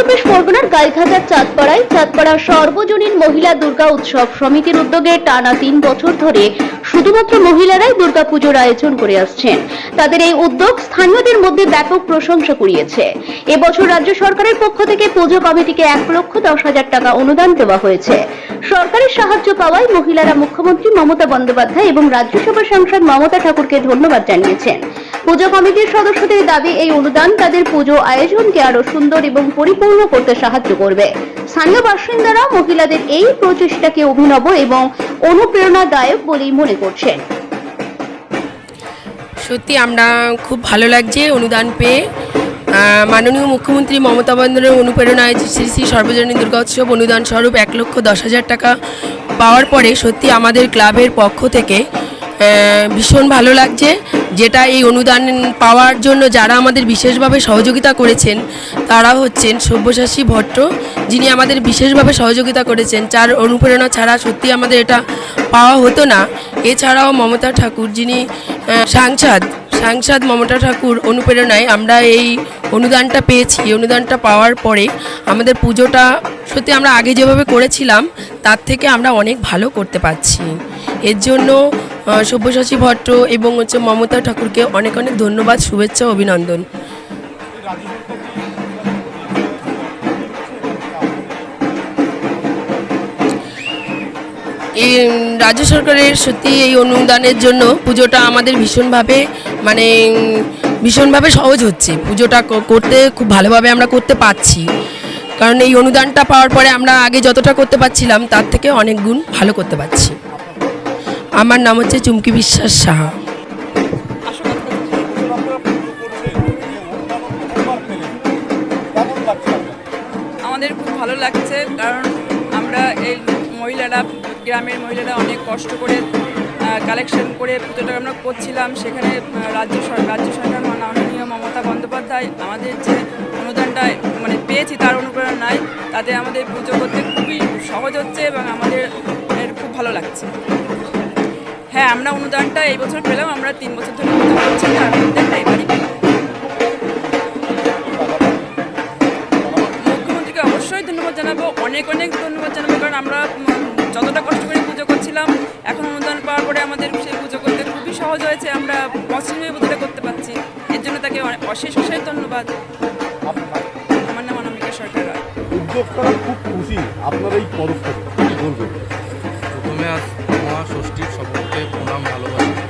চব্বিশ পরগনার গাইঘাটার চাঁদপাড়ায় চাঁদপাড়া সর্বজনীন মহিলা দুর্গা উৎসব সমিতির উদ্যোগে টানা তিন বছর ধরে শুধুমাত্র মহিলারাই দুর্গাপুজোর আয়োজন করে আসছেন। তাদের এই উদ্যোগ স্থানীয়দের মধ্যে ব্যাপক প্রশংসা কুড়িয়েছে। এবছর রাজ্য সরকারের পক্ষ থেকে পুজো কমিটিকে এক লক্ষ দশ হাজার টাকা অনুদান দেওয়া হয়েছে। সরকারের সাহায্য পাওয়ায় মহিলারা মুখ্যমন্ত্রী মমতা বন্দ্যোপাধ্যায় এবং রাজ্যসভা সাংসদ মমতা ঠাকুরকে ধন্যবাদ জানিয়েছেন। পুজো কমিটির সদস্যদের দাবি, এই অনুদান তাদের পুজো আয়োজনকে আরও সুন্দর এবং পরিপূর্ণ করতে সাহায্য করবে। স্থানীয় বাসিন্দারা মহিলাদের এই প্রচেষ্টাকে অভিনব এবং অনুপ্রেরণাদায়ক বলেই মনে করছেন। সত্যি আমরা খুব ভালো লাগছে অনুদান পেয়ে। মাননীয় মুখ্যমন্ত্রী মমতা বন্দ্যোপাধ্যায়ের অনুপ্রেরণায় শ্রী শ্রী সর্বজনীন দুর্গা উৎসব অনুদান স্বরূপ এক লক্ষ দশ হাজার টাকা পাওয়ার পরে সত্যি আমাদের ক্লাবের পক্ষ থেকে ভীষণ ভালো লাগছে। যেটা এই অনুদান পাওয়ার জন্য যারা আমাদের বিশেষভাবে সহযোগিতা করেছেন, তারা হচ্ছেন সব্যসাচী ভট্ট, যিনি আমাদের বিশেষভাবে সহযোগিতা করেছেন। যার অনুপ্রেরণা ছাড়া সত্যি আমাদের এটা পাওয়া হতো না। এছাড়াও মমতা ঠাকুর যিনি সাংসদ সাংসদ মমতা ঠাকুর অনুপ্রেরণায় আমরা এই অনুদানটা পেয়েছি। অনুদানটা পাওয়ার পরে আমাদের পুজোটা সত্যি আমরা আগে যেভাবে করেছিলাম, তার থেকে আমরা অনেক ভালো করতে পারছি। এর জন্য সব্যসাচী ভট্ট এবং হচ্ছে মমতা ঠাকুরকে অনেক অনেক ধন্যবাদ, শুভেচ্ছা, অভিনন্দন। এই রাজ্য সরকারের সত্যি এই অনুদানের জন্য পুজোটা আমাদের ভীষণভাবে মানে ভীষণভাবে সহজ হচ্ছে। পুজোটা করতে খুব ভালোভাবে আমরা করতে পারছি। কারণ এই অনুদানটা পাওয়ার পরে আমরা আগে যতটা করতে পারছিলাম, তার থেকে অনেক গুণ ভালো করতে পারছি। আমার নাম হচ্ছে চুমকি বিশ্বাস সাহা। আমাদের খুব ভালো লাগছে কারণ আমরা এই মহিলারা, গ্রামের মহিলারা অনেক কষ্ট করে কালেকশন করে পুজোটা আমরা করছিলাম। সেখানে রাজ্য রাজ্য সরকার মাননীয় মমতা বন্দ্যোপাধ্যায় আমাদের যে অনুদানটা মানে পেয়েছি তার অনুপ্রেরণায় তাতে আমাদের পুজো করতে খুবই সহজ হচ্ছে এবং আমাদের খুব ভালো লাগছে। হ্যাঁ আমরা অনুদানটা এই বছর পেলাম আমরা তিন বছর ধরে পুজো করছি তার অনুদানটা এবারই মুখ্যমন্ত্রীকে অবশ্যই ধন্যবাদ জানাব অনেক অনেক ধন্যবাদ জানাব কারণ আমরা যতটা কষ্ট করে পুজো করছিলাম এখন অনুদান পাওয়ার পরে আমাদের সেই পুজো করতে খুবই সহজ হয়েছে আমরা পশ্চিমে পুজোটা করতে পারছি। এর জন্য তাকে অনেক- অশেষ অশেষ ধন্যবাদ। আমার নাম অনামিকা সরকার রায়। উদ্যোক্তারা খুব খুশি আপনার এই পদক্ষেপে প্রথমে আজ মহাষষ্ঠীর সকলকে প্রণাম ভালোবাসি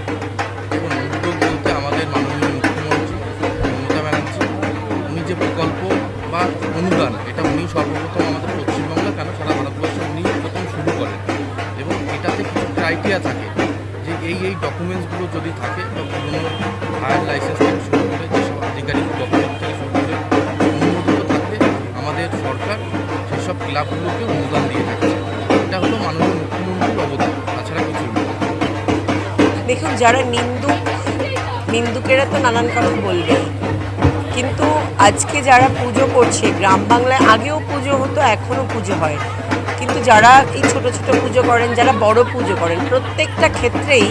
এবং উদ্যোগ বলতে আমাদের মাননীয় মুখ্যমন্ত্রী মমতা ব্যানার্জি। উনি যে প্রকল্প বা অনুদান, এটা উনি সর্বপ্রথম আমাদের পশ্চিমবঙ্গে কেন সারা ভারতবর্ষে উনি প্রথম শুরু করেন এবং এটাতে কিছু ক্রাইটেরিয়া থাকে যে এই এই ডকুমেন্টসগুলো যদি থাকে বা পুরনো হায়ার লাইসেন্স থেকে শুরু করে যেসব আধিকারিক ডকুমেন্ট থেকে শুরু করে অনুমোদিত থাকলে আমাদের সরকার, সেসব ক্লাবগুলোকে যারা নিন্দুক, নিন্দুকেরা তো নানান কারণ বলবেই। কিন্তু আজকে যারা পুজো করছে, গ্রাম বাংলায় আগেও পুজো হতো, এখনও পুজো হয় কিন্তু যারা এই ছোট ছোট পুজো করেন, যারা বড় পুজো করেন, প্রত্যেকটা ক্ষেত্রেই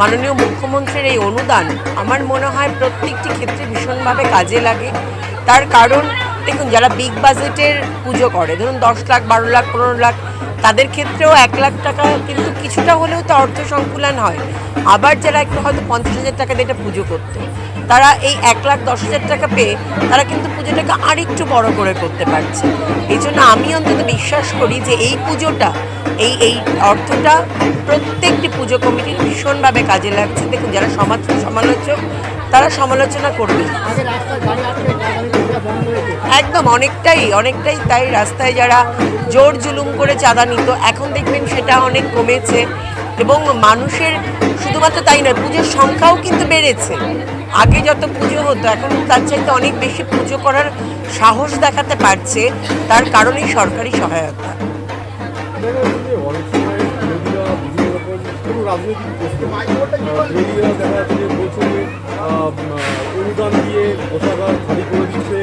মাননীয় মুখ্যমন্ত্রীর এই অনুদান আমার মনে হয় প্রত্যেকটি ক্ষেত্রে ভীষণভাবে কাজে লাগে। তার কারণ দেখুন, যারা বিগ বাজেটের পুজো করে, ধরুন দশ লাখ, বারো লাখ, পনেরো লাখ, তাদের ক্ষেত্রেও এক লাখ টাকা কিন্তু কিছুটা হলেও তো অর্থ সংকুলন হয়। আবার যারা একটু হয়তো পঞ্চাশ হাজার টাকা দিয়ে এটা পুজো করতো, তারা এই এক লাখ, দশ হাজার টাকা পেয়ে তারা কিন্তু পুজোটাকে আরেকটু বড় করে করতে পারছে। এই জন্য আমি অন্তত বিশ্বাস করি যে এই পুজোটা, এই এই অর্থটা প্রত্যেকটি পুজো কমিটির ভীষণভাবে কাজে লাগছে। দেখুন, যারা সমাজ সমালোচক, তারা সমালোচনা করবে একদম, অনেকটাই অনেকটাই তাই রাস্তায় যারা জোর জুলুম করে চাঁদা নিত, এখন দেখবেন সেটা অনেক কমেছে এবং মানুষের শুধুমাত্র তাই নয়, পুজোর সংখ্যাও কিন্তু বেড়েছে। আগে যত পুজো হতো, এখন তার চাইতে অনেক বেশি পুজো করার সাহস দেখাতে পারছে, তার কারণেই সরকারি সহায়তা। রাজনৈতিক প্রশ্ন। দেখা যাচ্ছে বলছে যে অনুদান দিয়ে কোষাগার খালি করে দিচ্ছে।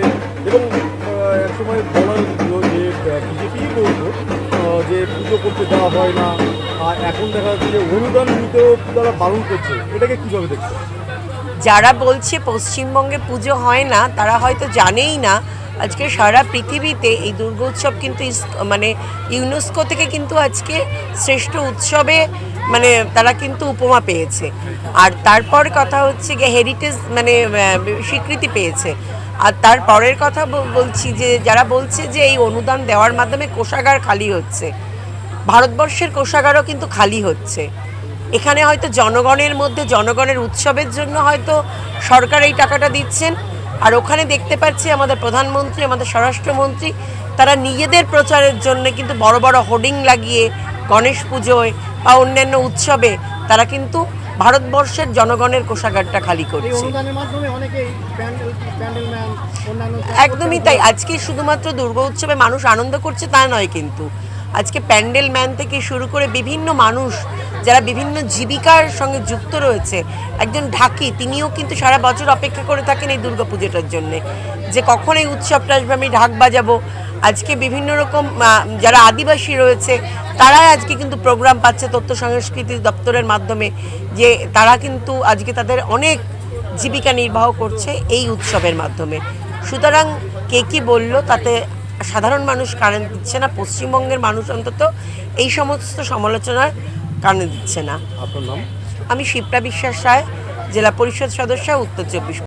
এবং আহ, এক সময় বলা হয়েছিল যে বিজেপি বলতো যে পুজো করতে দেওয়া হয় না। আর এখন দেখা যাচ্ছে যে অনুদান নিতেও তারা বারণ করছে। এটাকে কীভাবে দেখছে? যারা বলছে পশ্চিমবঙ্গে পুজো হয় না তারা হয়তো জানেই না আজকে সারা পৃথিবীতে এই দুর্গোৎসব কিন্তু মানে ইউনেস্কো থেকে কিন্তু আজকে শ্রেষ্ঠ উৎসবে মানে তারা কিন্তু উপমা পেয়েছে। আর তারপর কথা হচ্ছে গিয়ে হেরিটেজ মানে স্বীকৃতি পেয়েছে। আর তারপরের কথা বলছি যে, যারা বলছে যে এই অনুদান দেওয়ার মাধ্যমে কোষাগার খালি হচ্ছে, ভারতবর্ষের কোষাগারও কিন্তু খালি হচ্ছে। এখানে হয়তো জনগণের মধ্যে, জনগণের উৎসবের জন্য হয়তো সরকার এই টাকাটা দিচ্ছেন। আর ওখানে দেখতে পাচ্ছি আমাদের প্রধানমন্ত্রী আমাদের স্বরাষ্ট্রমন্ত্রী তারা নিজেদের প্রচারের জন্য কিন্তু বড় বড় হোর্ডিং লাগিয়ে গণেশ পুজোয় বা অন্যান্য উৎসবে তারা কিন্তু ভারতবর্ষের জনগণের কোষাগারটা খালি করছে। একদমই তাই। আজকে শুধুমাত্র দুর্গা উৎসবে মানুষ আনন্দ করছে তা নয় কিন্তু। আজকে প্যান্ডেল ম্যান থেকে শুরু করে বিভিন্ন মানুষ, যারা বিভিন্ন জীবিকার সঙ্গে যুক্ত রয়েছে, একজন ঢাকি, তিনিও কিন্তু সারা বছর অপেক্ষা করে থাকেন এই দুর্গা পুজোটার জন্যে। যে কখন এই উৎসবটা আসবে, আমি ঢাক বাজাবো। আজকে বিভিন্ন রকম যারা আদিবাসী রয়েছে, তারাই আজকে কিন্তু প্রোগ্রাম পাচ্ছে তথ্য সংস্কৃতি দপ্তরের মাধ্যমে, যে তারা কিন্তু আজকে তাদের অনেক জীবিকা নির্বাহ করছে এই উৎসবের মাধ্যমে। সুতরাং কে কী বলল তাতে সাধারণ মানুষ কানে দিচ্ছে না পশ্চিমবঙ্গের মানুষ অন্তত এই সমস্ত সমালোচনার কারণে দিচ্ছে না। আমি শিপ্রা বিশ্বাস রায় জেলা পরিষদ সদস্য উত্তর চব্বিশ